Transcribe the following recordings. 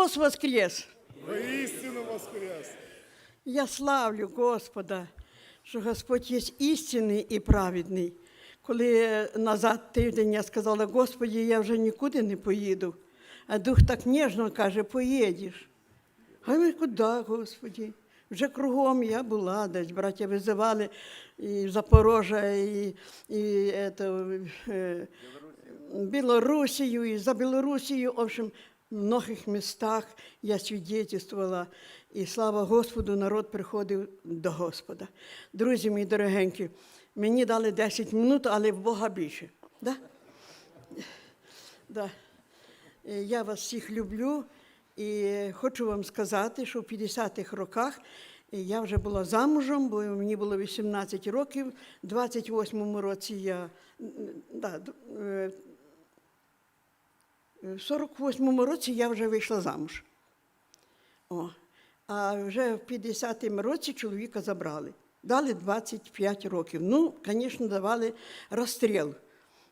Христос воскрес! Воістину воскрес! Я славлю Господа, що Господь є істинний і праведний. Коли назад тиждень я сказала, Господі, я вже нікуди не поїду. А дух так ніжно каже, поїдеш. А ми куди, Господі? Вже кругом я була десь, браття визивали і Запорожжя, і, і ето, е, Білорусію, і за Білорусію, в общем, многих містах я свідчувала. І слава Господу, народ приходив до Господа. Друзі мої дорогенькі, мені дали 10 минут, але в Бога більше. Да? Да. Е, Я вас всіх люблю і хочу вам сказати, що в 50-х роках я вже була замужем, бо мені було 18 років. У 28-му році я да, е, в 48-му році я вже вийшла замуж. О. А вже в 50-му році чоловіка забрали. Дали 25 років. Ну, звісно, давали розстріл.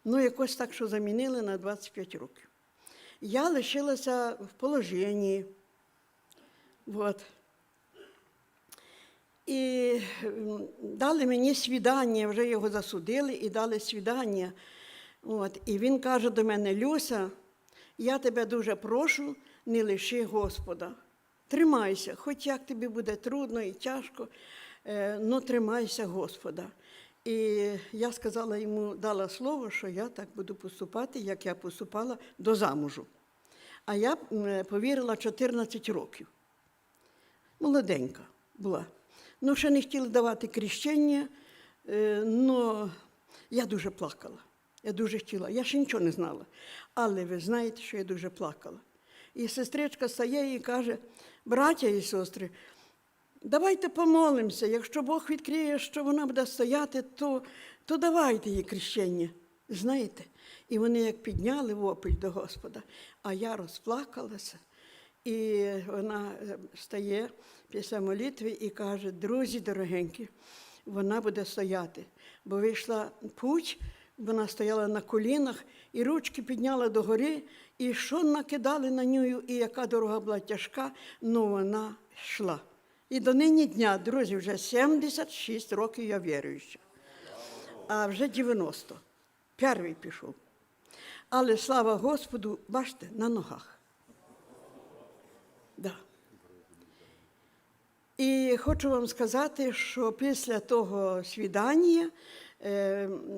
Ну, якось так, що замінили на 25 років. Я лишилася в положенні. Вот. І дали мені свідання, вже його засудили і дали свідання. От. І він каже до мене: Люся, я тебе дуже прошу, не лиши Господа. Тримайся, хоч як тобі буде трудно і тяжко, але тримайся Господа. І я сказала йому, дала слово, що я так буду поступати, як я поступала до замужу. А я повірила 14 років. Молоденька була. Ну, ще не хотіли давати крещення, але я дуже плакала. Я дуже хотіла. Я ще нічого не знала. Але ви знаєте, що я дуже плакала. І сестричка стає і каже: браття і сестри, давайте помолимося. Якщо Бог відкриє, що вона буде стояти, то, то давайте їй крещення. Знаєте? І вони як підняли вопель до Господа, а я розплакалася. І вона е, стає після молитви і каже: друзі дорогенькі, вона буде стояти. Бо вийшла путь, вона стояла на колінах і ручки підняла догори, і що накидали на нього, і яка дорога була тяжка, ну вона йшла. І до нині дня, друзі, вже 76 років я віруюча, а вже 90. Перший пішов. Але слава Господу, бачите, на ногах. Да. І хочу вам сказати, що після того свідання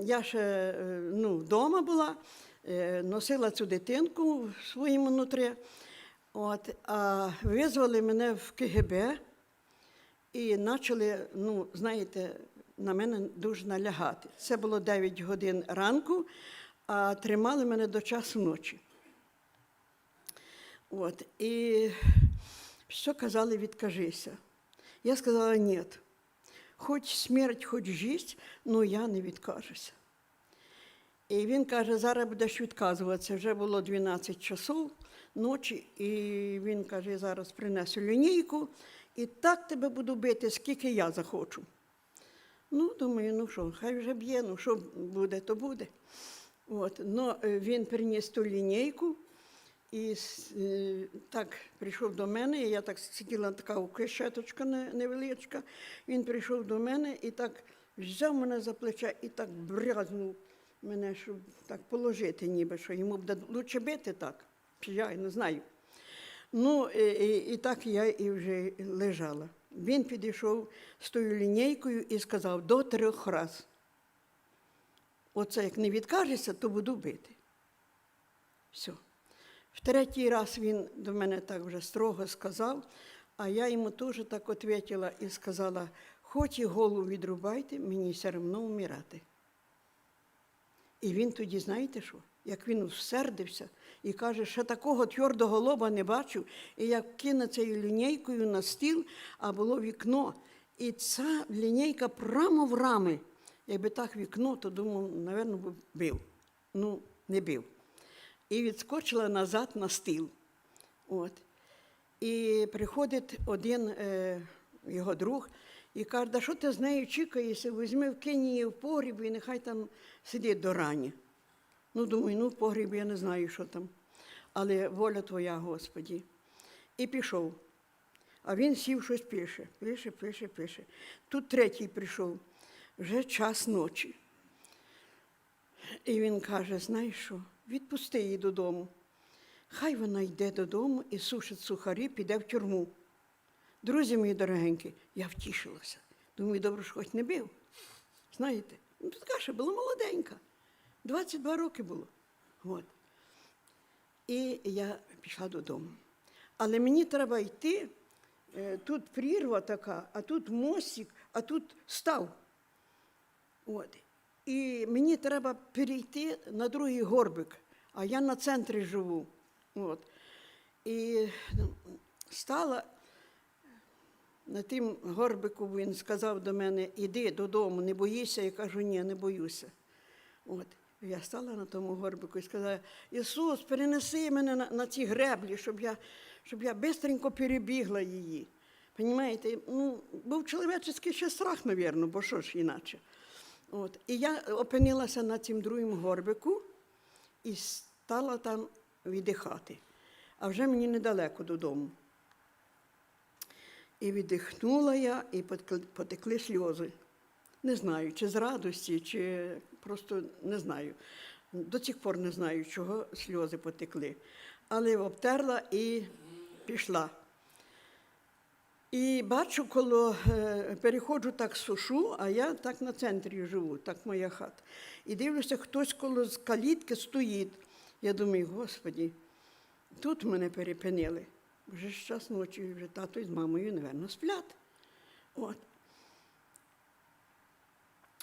я ще е, ну, вдома була, е, носила цю дитинку в своєму внутрі, от, а визвали мене в КГБ і почали, ну, знаєте, на мене дуже налягати. Це було 9 годин ранку, а тримали мене до часу ночі. От, і що казали, відкажися. Я сказала, ні. Хоч смерть, хоч життя, ну я не відкажуся. І він каже, зараз будеш відказуватися. Вже було 12 часов ночі, і він каже, зараз принесу лінійку, і так тебе буду бити, скільки я захочу. Ну, думаю, ну що, хай вже б'є, ну що буде, то буде. От. Ну, е, він приніс ту лінійку і е, так прийшов до мене, і я так сиділа така кишеточка не- невеличка. Він прийшов до мене і так взяв мене за плече і так брязнув мене, щоб так положити, ніби що йому буде лучше бити так. Я не знаю. Ну, і, і, і так я і вже лежала. Він підійшов з тою лінійкою і сказав до трьох раз. Оце як не відкажеться, то буду бити. Все. В третій раз він до мене так вже строго сказав, а я йому теж так відповіла і сказала, хоч і голову відрубайте, мені все одно вмирати. І він тоді, знаєте що? Як він всердився і каже, що такого твердого лоба не бачив, і як кине цією лінійкою на стіл, а було вікно. І ця лінійка прямо в рами. Якби так вікно, то думав, би бив. Ну, не бив. І відскочила назад на стіл. От. І приходить один е, його друг і каже, що ти з нею чекаєшся, візьми, вкинь її в погріб і нехай там сидить до рані. Ну, думаю, ну, в погріб я не знаю, що там. Але воля твоя, Господі. І пішов. А він сів щось пише, пише, пише, пише. Тут третій прийшов, вже час ночі. І він каже: знаєш що, відпусти її додому. Хай вона йде додому і сушить сухарі, піде в тюрму. Друзі мої дорогенькі, я втішилася. Думаю, добре, що хоч не бив. Знаєте, ну така ще була молоденька. 22 роки було. От. І я пішла додому. Але мені треба йти. е, Тут прірва така, а тут мостик, а тут став. От. І мені треба перейти на другий горбик, а я на центрі живу. От. І ну, стала на тим горбику, він сказав до мене, іди додому, не боїшся. Я кажу, ні, не боюся. От. Я стала на тому горбику і сказала, Ісус, перенеси мене на, на ці греблі, щоб я, щоб я бистренько перебігла її. Понімаєте? Ну, був чоловічий ще страх, мабуть, бо що ж іначе. От. І я опинилася на цім другому горбику і стала там віддихати. А вже мені недалеко додому. І віддихнула я, і потекли- сльози. Не знаю, чи з радості, чи просто не знаю. До цих пор не знаю, чого сльози потекли. Але обтерла і пішла. І бачу, коли е, переходжу так сушу, а я так на центрі живу, так моя хата. І дивлюся, хтось коло з калітки стоїть. Я думаю, господі, тут мене перепинили. Вже ж час ночі, вже тато з мамою, напевно, сплять. От.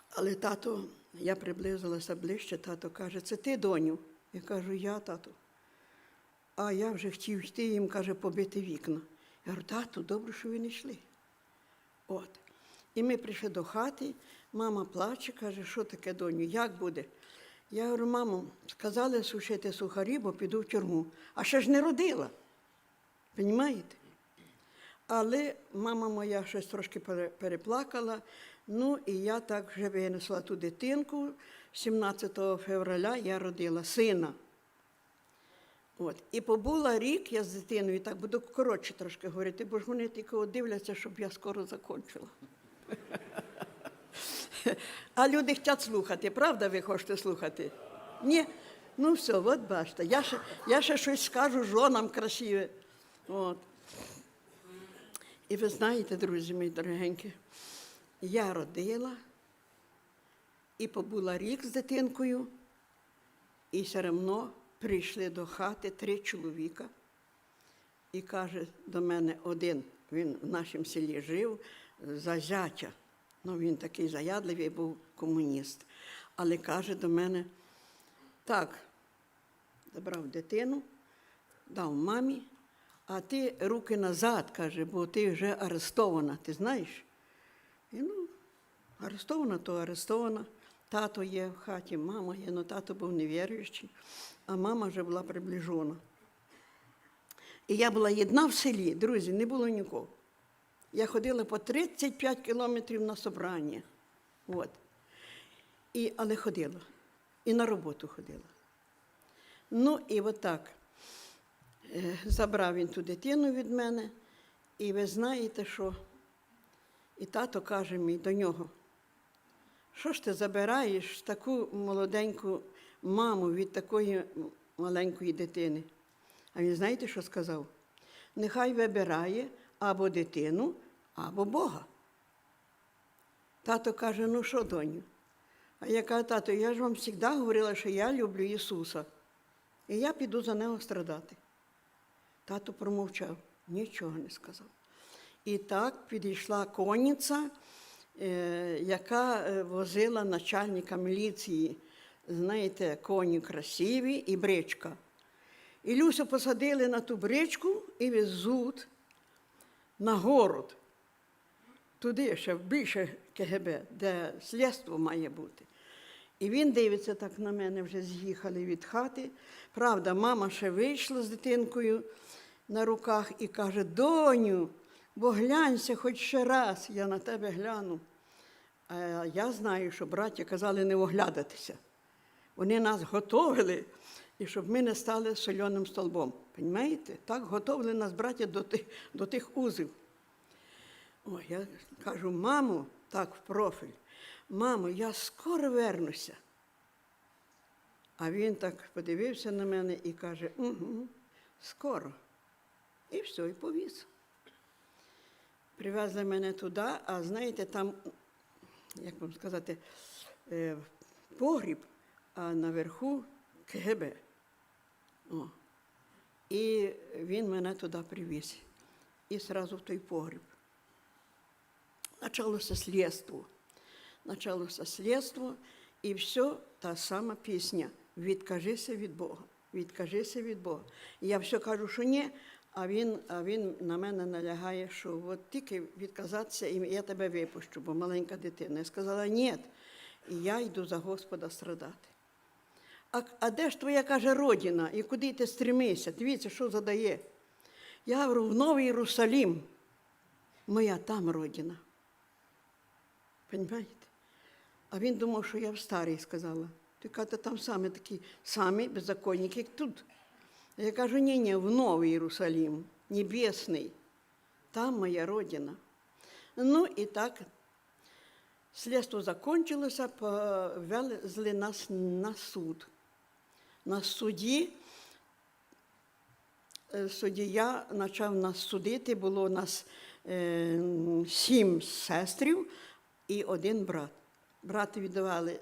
Але тато, я приблизилася ближче, тато каже, це ти, доню? Я кажу, я, тато. А я вже хотів йти, їм каже, побити вікна. Я говорю, тату, добре, що ви не йшли. От. І ми прийшли до хати, мама плаче, каже, що таке, доню, як буде? Я говорю, мамо, сказали сушити сухарі, бо піду в тюрму. А ще ж не родила. Понімаєте? Але мама моя щось трошки переплакала. Ну і я так вже винесла ту дитинку. 17 февраля я родила сина. От. І побула рік я з дитиною, так буду коротше трошки говорити, бо ж вони тільки дивляться, щоб я скоро закінчила. А люди хочуть слухати, правда, ви хочете слухати? Ні? Ну все, от бачите, я ще, я ще щось скажу жонам красиве. От. І ви знаєте, друзі мої дорогенькі, я родила і побула рік з дитинкою, і все одно прийшли до хати три чоловіка. І каже до мене один, він в нашому селі жив, за зятя. Ну, він такий заядливий був комуніст. Але каже до мене, так, забрав дитину, дав мамі, а ти руки назад, каже, бо ти вже арестована, ти знаєш? І ну, арестована, то арестована. Тато є в хаті, мама є, але тато був невіруючий, а мама вже була приближена. І я була єдна в селі, друзі, не було нікого. Я ходила по 35 кілометрів на собрання. От. І, але ходила. І на роботу ходила. Ну, і отак. Е, Забрав він ту дитину від мене, і ви знаєте, що і тато каже мій до нього, що ж ти забираєш таку молоденьку маму від такої маленької дитини? А він знаєте, що сказав? Нехай вибирає або дитину, або Бога. Тато каже, ну що, доню? А я кажу, тато, я ж вам завжди говорила, що я люблю Ісуса. І я піду за нього страдати. Тато промовчав, нічого не сказав. І так підійшла конниця, е, яка е, возила начальника міліції. Знаєте, коні красиві і бричка. І Люсю посадили на ту бричку і везуть на город. Туди ще більше КГБ, де слідство має бути. І він дивиться так на мене, вже з'їхали від хати. Правда, мама ще вийшла з дитинкою на руках і каже: Доню, бо глянься хоч ще раз, я на тебе гляну. А я знаю, що браття казали не оглядатися. Вони нас готовили, і щоб ми не стали сольоним столбом. Понімаєте? Так готовили нас браття до тих, до тих узів. Ой, я кажу, мамо, так в профіль, мамо, я скоро вернуся. А він так подивився на мене і каже, угу, скоро. І все, і повіз. Привезли мене туди, а знаєте, там, як вам сказати, е, погріб, а наверху КГБ. О. І він мене туди привіз. І одразу в той погріб. Началося слідство. Началося слідство, і все та сама пісня. Відкажися від Бога. Відкажися від Бога. Я все кажу, що ні, а він, а він на мене налягає, що от тільки відказатися, і я тебе випущу, бо маленька дитина. Я сказала, ні, я йду за Господа страдати. А, а де ж твоя каже родина? І куди ти стремишся? Дивіться, що задає. Я говорю, в Новий Єрусалім. Моя там родина. Понимаєте? А він думав, що я в старій сказала. Ти каже, там саме такі самі беззаконники, як тут. Я кажу, ні, ні, в Новий Єрусалім, небесний. Там моя родина. Ну і так, слідство закончилося, повезли нас на суд. На суді е, суддя почав нас судити, було у нас е, сім сестрів і один брат. Брату віддавали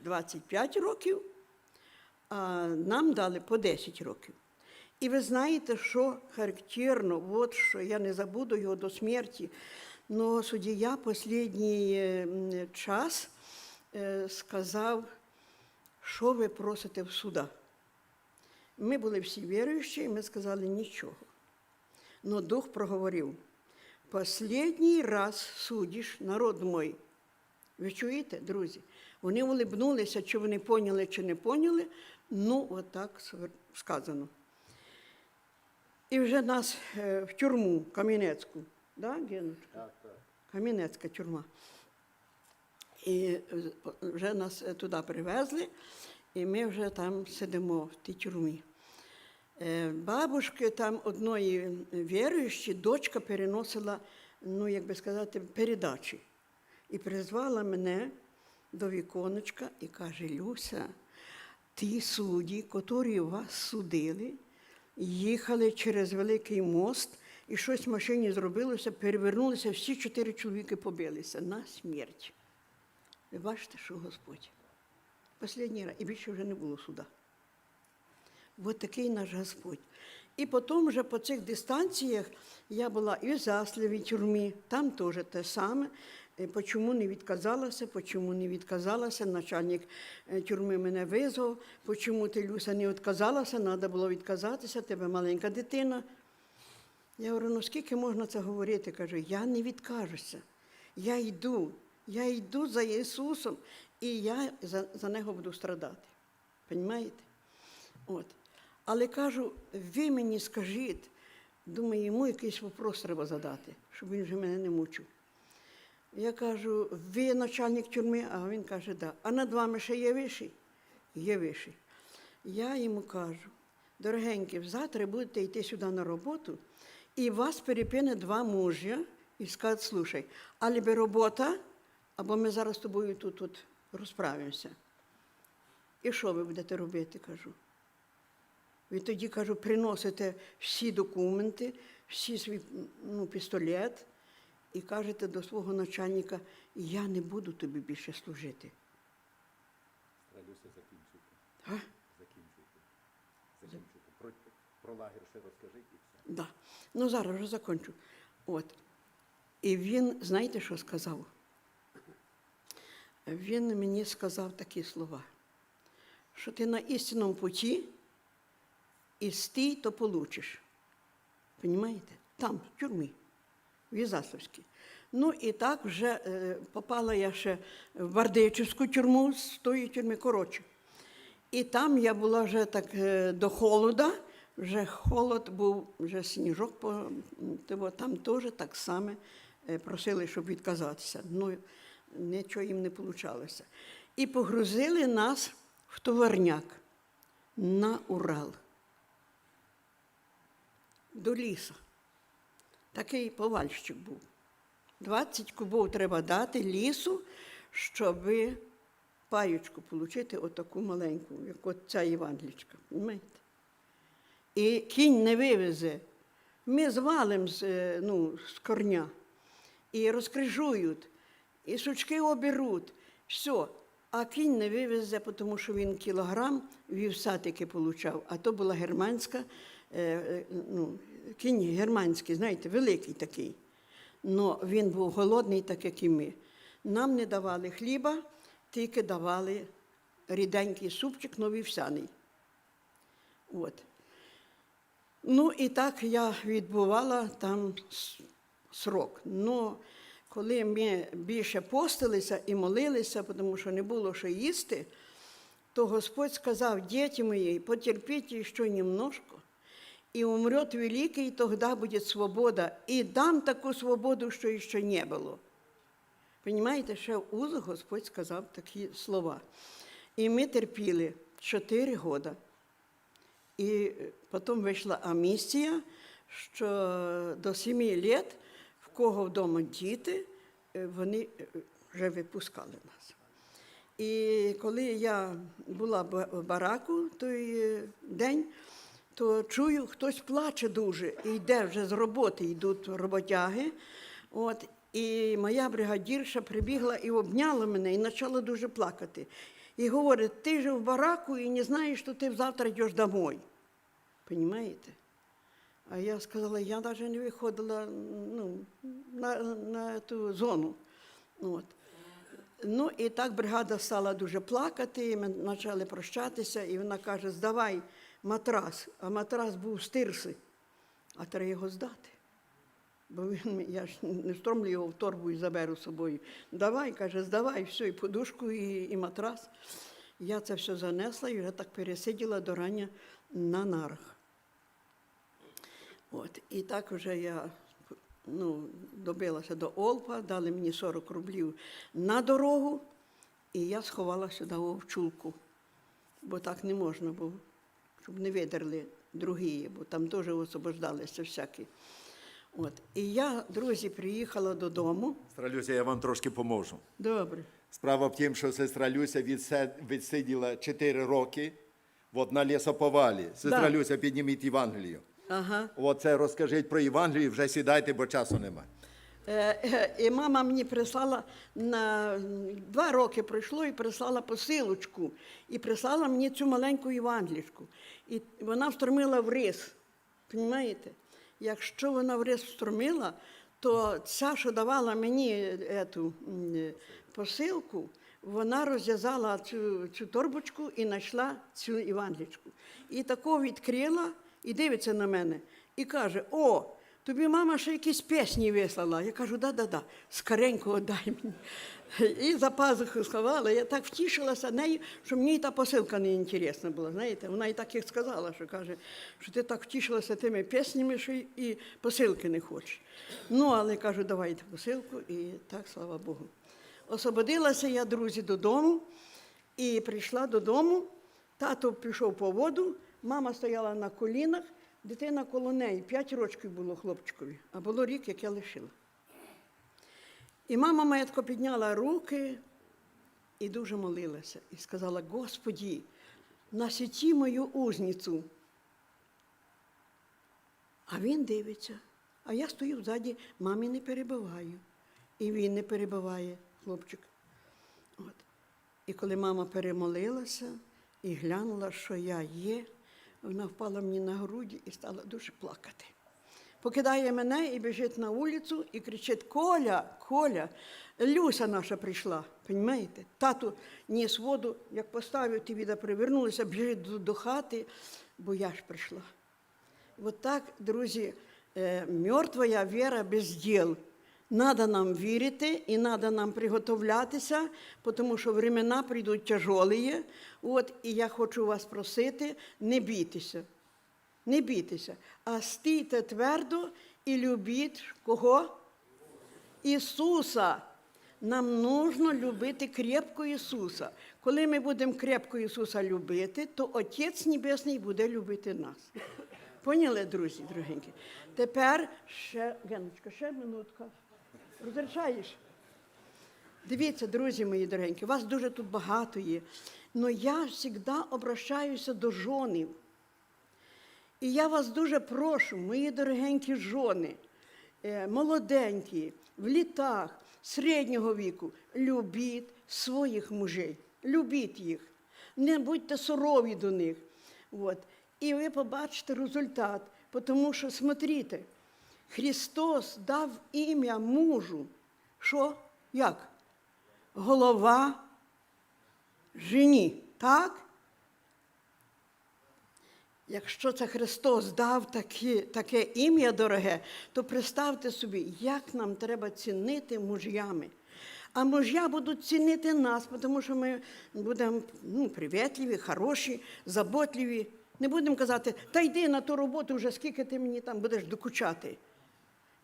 25 років, а нам дали по 10 років. І ви знаєте, що характерно, от що я не забуду його до смерті. Но суддя останній е, час е, сказав, що ви просите в суда. Ми були всі віруючі, і ми сказали нічого. Но Дух проговорив: Последній раз судиш народ мой. Ви чуєте, друзі? Вони улибнулися, чи вони поняли, чи не поняли. Ну, отак сказано. І вже нас е, в тюрму Кам'янецьку, да, Геночка? Так, так. Кам'янецька тюрма. І е, вже нас е, туди привезли, і ми вже там сидимо в тій тюрмі. Е, Бабушки там одної віруючої дочка переносила, ну, як би сказати, передачі. І призвала мене до віконечка і каже: Люся, ті судді, котрі вас судили, їхали через Великий мост, і щось в машині зробилося, перевернулися, всі чотири чоловіки побилися на смерть. Ви бачите, що Господь. Послідній раз, і більше вже не було суда. Ось такий наш Господь. І потім вже по цих дистанціях я була і в Заслівій тюрмі, там теж те саме. Е, Почому не відказалася, почому не відказалася, начальник е, тюрми мене визвав, почому ти, Люся, не відказалася, треба було відказатися, тебе маленька дитина. Я говорю, ну скільки можна це говорити? Кажу, я не відкажуся. Я йду, я йду за Ісусом, і я за, за нього буду страдати. Понімаєте? От. Але кажу, ви мені скажіть, думаю, йому якийсь вопрос треба задати, щоб він вже мене не мучив. Я кажу, ви начальник тюрми, а він каже, да. А над вами ще є вищий? Є вищий. Я йому кажу, дорогенькі, завтра будете йти сюди на роботу, і вас перепине два мужя і скажуть, слушай, або робота, або ми зараз з тобою тут, тут розправимося. І що ви будете робити, кажу. Ви тоді, кажу, приносите всі документи, всі свій ну, пістолет і кажете до свого начальника, я не буду тобі більше служити. Радуйся, закінчуйте. А? Закінчуйте. Закінчуйте. Про, про лагер ще розкажіть і все. Да. Ну, зараз вже закончу. От. І він, знаєте, що сказав? Він мені сказав такі слова, що ти на істинному путі і стій, то получиш. Понімаєте? Там, в тюрмі, в Ізасовській. Ну і так вже е, попала я ще в Бардичівську тюрму з тої тюрми коротше. І там я була вже так е, до холода, вже холод був, вже сніжок, по, там теж так само е, просили, щоб відказатися. Ну, нічого їм не вийшло. І погрузили нас в товарняк на Урал. до лісу. Такий повальщик був. 20 кубов треба дати лісу, щоб паючку отримати отаку маленьку, як от ця. Розумієте? І кінь не вивезе. Ми звалимо з, е, ну, з корня і розкрижують, і сучки оберуть. Все. А кінь не вивезе, тому що він кілограм вівса таки получав. А то була германська, е, е, ну, кінь германський, знаєте, великий такий. Но він був голодний, так як і ми. Нам не давали хліба, тільки давали ріденький супчик, но вівсяний. От. Ну і так я відбувала там срок. Ну, коли ми більше постилися і молилися, тому що не було що їсти, то Господь сказав, діти мої, потерпіть ще немножко, і умрет великий, тоді буде свобода. І дам таку свободу, що ще не було. Понімаєте, ще в узах Господь сказав такі слова. І ми терпіли 4 роки. І потім вийшла амністія, що до 7 років, кого вдома діти, е, вони е, вже випускали нас. І коли я була в бараку той е, день, то чую, хтось плаче дуже і йде вже з роботи, йдуть роботяги. От, і моя бригадірша прибігла і обняла мене і почала дуже плакати. І говорить, ти ж в бараку і не знаєш, що ти завтра йдеш домой. Понимаєте? А я сказала, я навіть не виходила ну, на, на ту зону. От. Ну і так бригада стала дуже плакати, і ми почали прощатися, і вона каже, здавай матрас. А матрас був з тирси, а треба його здати. Бо він, я ж не встромлю його в торбу і заберу з собою. Давай, каже, здавай, все, і подушку, і, і матрас. Я це все занесла і вже так пересиділа до рання на нарах. От, і так вже я ну, добилася до Олпа, дали мені 40 рублів на дорогу, і я сховала сюди овчулку, бо так не можна було, щоб не видерли другі, бо там теж освобождалися всякі. От. І я, друзі, приїхала додому. Сестра Люся, я вам трошки поможу. Добре. Справа в тім, що сестра Люся відсиділа 4 роки от на лісоповалі. Сестра Да. Люся, підніміть Євангелію. Ага. Оце розкажіть про Євангелію, вже сідайте, бо часу немає. Е, е, І мама мені прислала на два роки пройшло і прислала посилочку. І прислала мені цю маленьку Євангелішку. І вона встромила в рис. Понімаєте? Якщо вона в рис встромила, то ця, що давала мені ету, е, посилку, вона розв'язала цю, цю торбочку і знайшла цю Євангелічку. І тако відкрила і дивиться на мене і каже: О, тобі мама ще якісь пісні вислала. Я кажу, да-да-да, скоренько дай мені. І за пазуху сховала. Я так втішилася нею, що мені та посилка не інтересна була. Знаєте, вона і так і сказала, що каже, що ти так втішилася тими піснями, що і посилки не хочеш. Ну, але кажу, давайте посилку, і так, слава Богу. Освободилася я, друзі, додому і прийшла додому. Тато пішов по воду, мама стояла на колінах, дитина коло неї. П'ять років було хлопчикові, а було рік, як я лишила. І мама моя підняла руки і дуже молилася. І сказала: Господі, насіті мою узницю. А він дивиться. А я стою ззаді, мамі не перебиваю. І він не перебиває, хлопчик. От. І коли мама перемолилася і глянула, що я є, вона впала мені на груді і стала дуже плакати. Покидає мене і біжить на вулицю і кричить: Коля, Коля, Люся наша прийшла. Понімаєте? Тату ніс воду, як поставив, ті віда привернулися, біжить до, до хати, бо я ж прийшла. Вот так, друзі, е, мертвая віра без діл. Надо нам вірити і надо нам приготовлятися, тому що времена прийдуть тяжолі. От, і я хочу вас просити, не бійтеся. Не бійтеся, а стійте твердо і любіть кого? Ісуса. Нам нужно любити крепко Ісуса. Коли ми будемо крепко Ісуса любити, то Отець Небесний буде любити нас. Поняли, друзі, дорогенькі? Тепер ще, Геночка, ще минутка. Розрішаєш? Дивіться, друзі мої дорогенькі, вас дуже тут багато є. але я завжди обращаюся до жонів. І я вас дуже прошу, мої дорогенькі жони, е, молоденькі, в літах, середнього віку, любіть своїх мужей, любіть їх, не будьте сурові до них. От. І ви побачите результат, тому що, смотрите, Христос дав ім'я мужу. Що? Як? Голова жені, так? Якщо це Христос дав таке, таке ім'я дороге, то представте собі, як нам треба цінити муж'ями. А муж'я будуть цінити нас, тому що ми будемо ну, привітливі, хороші, заботливі. Не будемо казати, та йди на ту роботу вже скільки ти мені там будеш докучати.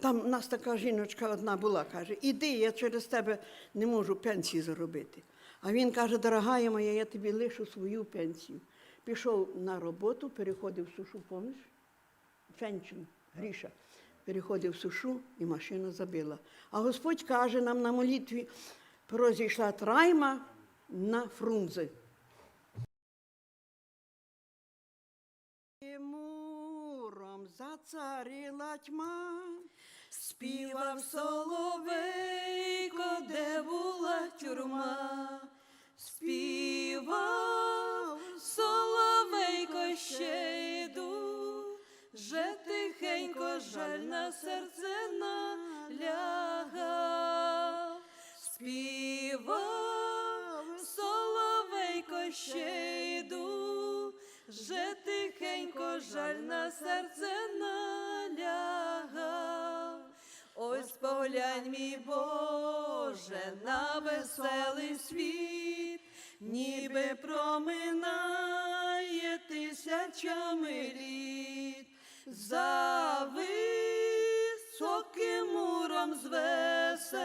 Там у нас така жіночка одна була, каже, іди, я через тебе не можу пенсії заробити. А він каже, дорогая моя, я тобі лишу свою пенсію. Пішов на роботу, переходив в сушу, помниш? Фенчин, Гріша. Переходив в сушу і машина забила. А Господь каже нам на молитві, прозійшла трайма на фрунзи. Зацарила тьма, Співав соловейко, де була тюрма, співав соловейко, ще йду, же тихенько жаль на серце налягав, співав соловейко, ще йду, же тихенько жаль на серце налягав. Ось поглянь, мій Боже, на веселий світ, ніби проминає тисячами літ, за високим муром звеселим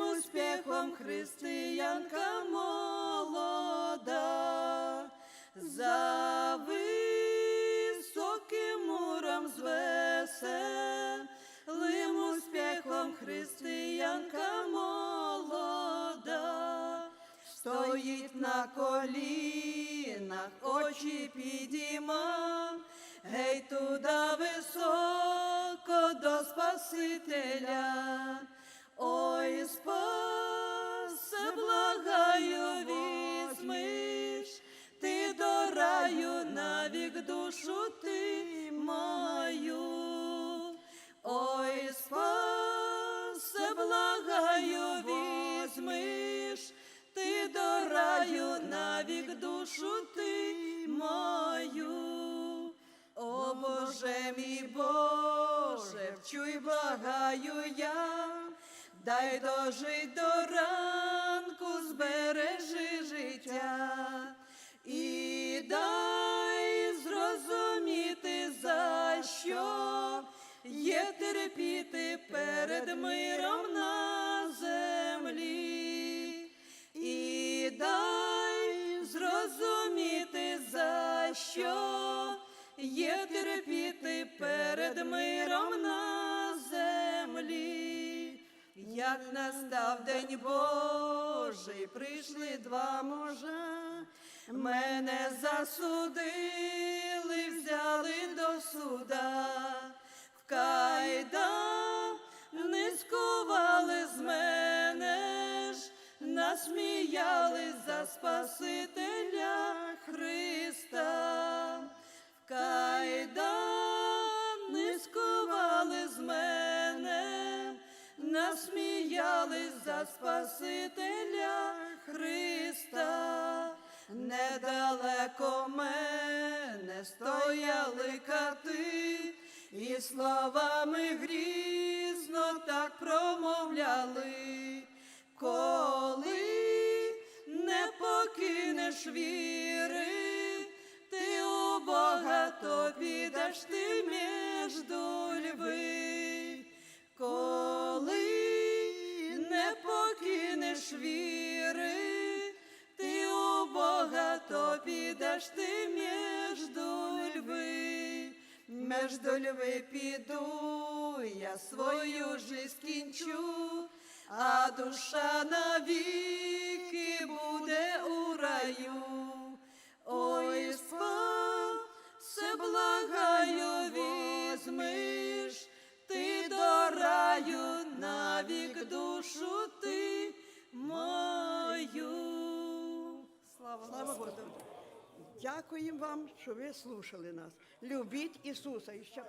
успіхом християнка молода, за високим муром звеселим успіхом християнка молода, стоїть на колінах, очі підійма, гей туда високо до Спасителя. Ой, спасе, благаю, раю навік душу ти мою. Ой, спасе, благаю, візьмиш, ти до раю навік душу ти мою. О Боже мій Боже, вчуй, благаю я, дай дожить до ранку, збережи життя що є терпіти перед миром на землі, і дай зрозуміти, за що є терпіти перед миром на землі. Як настав день Божий, прийшли два мужа, мене засудили, суда, в кайдан не скували з мене ж, насміяли за Спасителя Христа, в кайдан не скували з мене, насміяли за Спасителя Христа. Недалеко мене стояли кати, і словами грізно так промовляли, коли не покинеш віри, ти у Бога, то підеш ти між льви. Коли не покинеш віри, підеш ти между льви, между льви піду, я свою жизнь кінчу, а душа навіки буде у раю. Ой, спа, все благаю візьмеш, ти до раю навік душу ти мою. Слава Богу. Дякуємо вам, що ви слушали нас. Любіть Ісуса. І ще